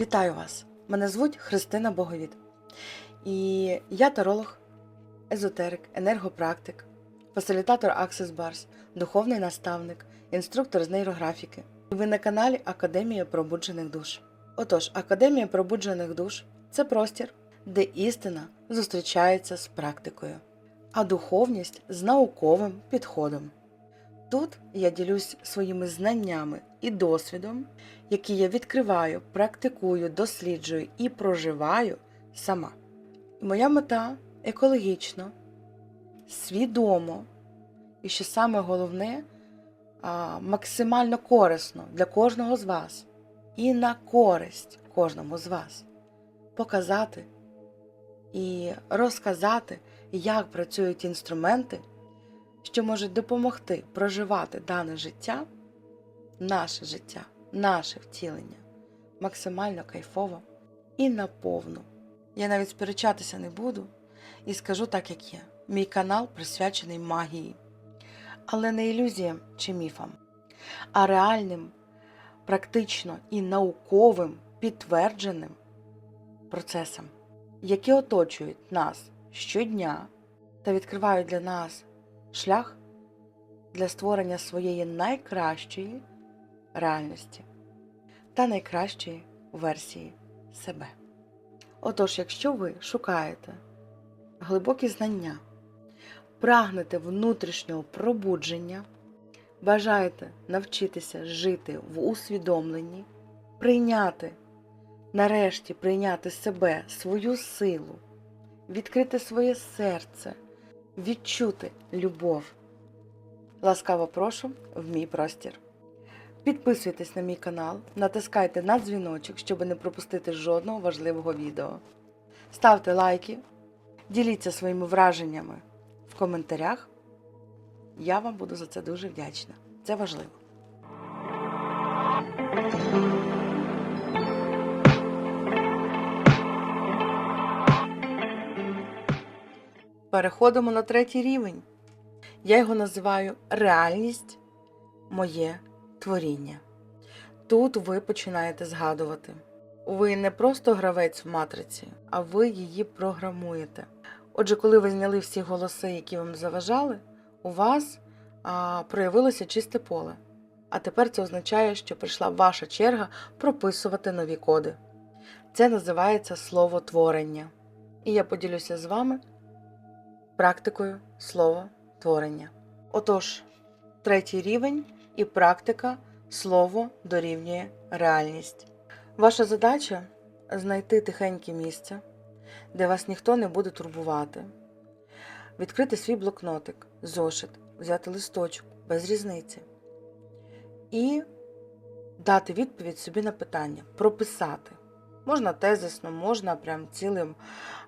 Вітаю вас! Мене звуть Христина Боговід. І я таролог, езотерик, енергопрактик, фасилітатор Access Bars, духовний наставник, інструктор з нейрографіки. Ви на каналі Академія пробуджених душ. Отож, Академія пробуджених душ це простір, де істина зустрічається з практикою, а духовність з науковим підходом. Тут я ділюсь своїми знаннями і досвідом, які я відкриваю, практикую, досліджую і проживаю сама. Моя мета екологічно, свідомо і що саме головне, максимально корисно для кожного з вас і на користь кожному з вас показати і розказати, як працюють інструменти, що можуть допомогти проживати дане життя, наше життя, наше втілення максимально кайфово і наповну. Я навіть сперечатися не буду і скажу так, як є. Мій канал присвячений магії, але не ілюзіям чи міфам, а реальним, практично і науковим підтвердженим процесам, які оточують нас щодня та відкривають для нас шлях для створення своєї найкращої реальності та найкращої версії себе. Отож, якщо ви шукаєте глибокі знання, прагнете внутрішнього пробудження, бажаєте навчитися жити в усвідомленні, прийняти, нарешті прийняти себе, свою силу, відкрити своє серце, відчути любов. Ласкаво прошу в мій простір. Підписуйтесь на мій канал, натискайте на дзвіночок, щоб не пропустити жодного важливого відео. Ставте лайки, діліться своїми враженнями в коментарях. Я вам буду за це дуже вдячна. Це важливо. Переходимо на третій рівень. Я його називаю реальність моє творіння. Тут ви починаєте згадувати. Ви не просто гравець в матриці, а ви її програмуєте. Отже, коли ви зняли всі голоси, які вам заважали, у вас а, проявилося чисте поле. А тепер це означає, що прийшла ваша черга прописувати нові коди. Це називається словотворення. І я поділюся з вами практикою словотворення. Отож, третій рівень і практика слово дорівнює реальність. Ваша задача знайти тихеньке місце, де вас ніхто не буде турбувати, відкрити свій блокнотик, зошит, взяти листочок без різниці і дати відповідь собі на питання, прописати. Можна тезисно, можна прям цілим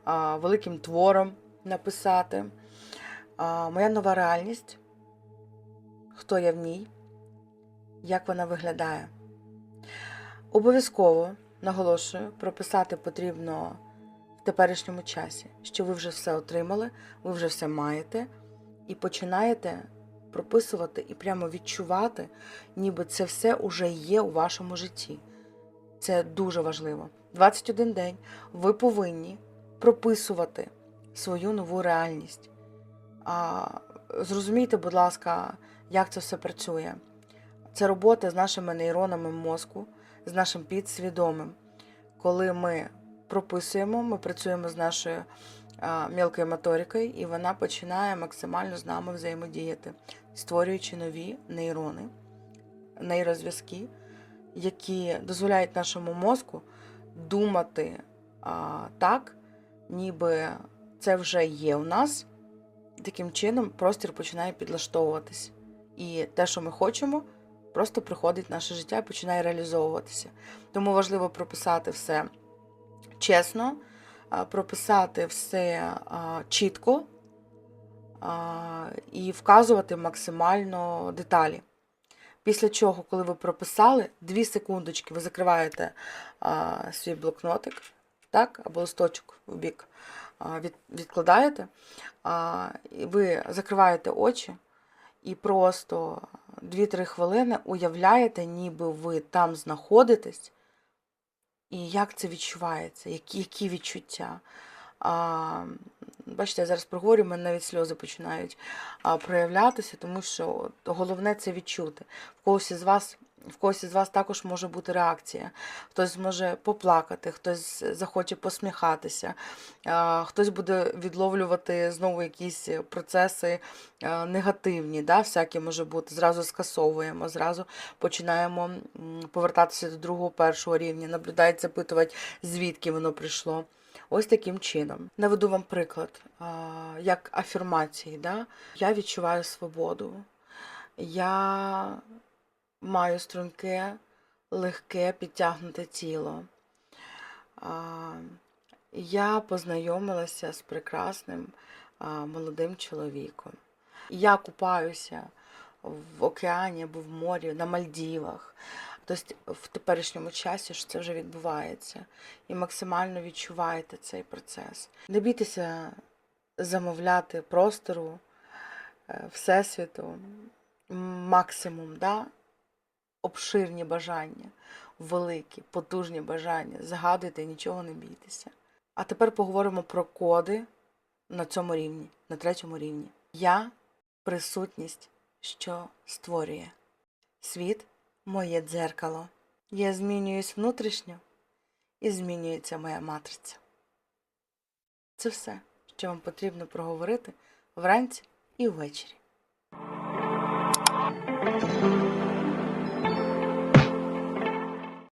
а, великим твором написати. Моя нова реальність, хто я в ній, як вона виглядає. Обов'язково наголошую, прописати потрібно в теперішньому часі, що ви вже все отримали, ви вже все маєте, і починаєте прописувати і прямо відчувати, ніби це все вже є у вашому житті. Це дуже важливо. 21 день ви повинні прописувати свою нову реальність. А, Зрозумійте, будь ласка, як це все працює. Це робота з нашими нейронами мозку, з нашим підсвідомим. Коли ми прописуємо, ми працюємо з нашою мілкою моторикою, і вона починає максимально з нами взаємодіяти, створюючи нові нейрони, нейрозв'язки, які дозволяють нашому мозку думати а, так, ніби це вже є у нас. Таким чином простір починає підлаштовуватись. І те, що ми хочемо, просто приходить в наше життя і починає реалізовуватися. Тому важливо прописати все чесно, прописати все чітко і вказувати максимально деталі. Після чого, коли ви прописали, 2 секундочки ви закриваєте свій блокнотик, так, або листочок в бік, від, відкладаєте, ви закриваєте очі і просто 2-3 хвилини уявляєте, ніби ви там знаходитесь, і як це відчувається, які, які відчуття. А, бачите, я зараз проговорю, мене навіть сльози починають проявлятися, тому що головне це відчути. В когось із вас. В когось із вас також може бути реакція. Хтось зможе поплакати, хтось захоче посміхатися, хтось буде відловлювати знову якісь процеси негативні, да, всякі може бути. Зразу скасовуємо, зразу починаємо повертатися до другого, першого рівня, наблюдають, запитувати, звідки воно прийшло. Ось таким чином. Наведу вам приклад, як афірмації. Да? Я відчуваю свободу. Я маю струнке, легке, підтягнуте тіло. Я познайомилася з прекрасним молодим чоловіком. Я купаюся в океані або в морі, на Мальдівах. Тобто в теперішньому часі ж це вже відбувається. І максимально відчуваєте цей процес. Не бійтеся замовляти простору, е, Всесвіту, максимум, да? Обширні бажання, великі, потужні бажання. Загадуйте, нічого не бійтеся. А тепер поговоримо про коди на цьому рівні, на третьому рівні. Я присутність, що створює. Світ моє дзеркало. Я змінююсь внутрішньо і змінюється моя матриця. Це все, що вам потрібно проговорити вранці і ввечері.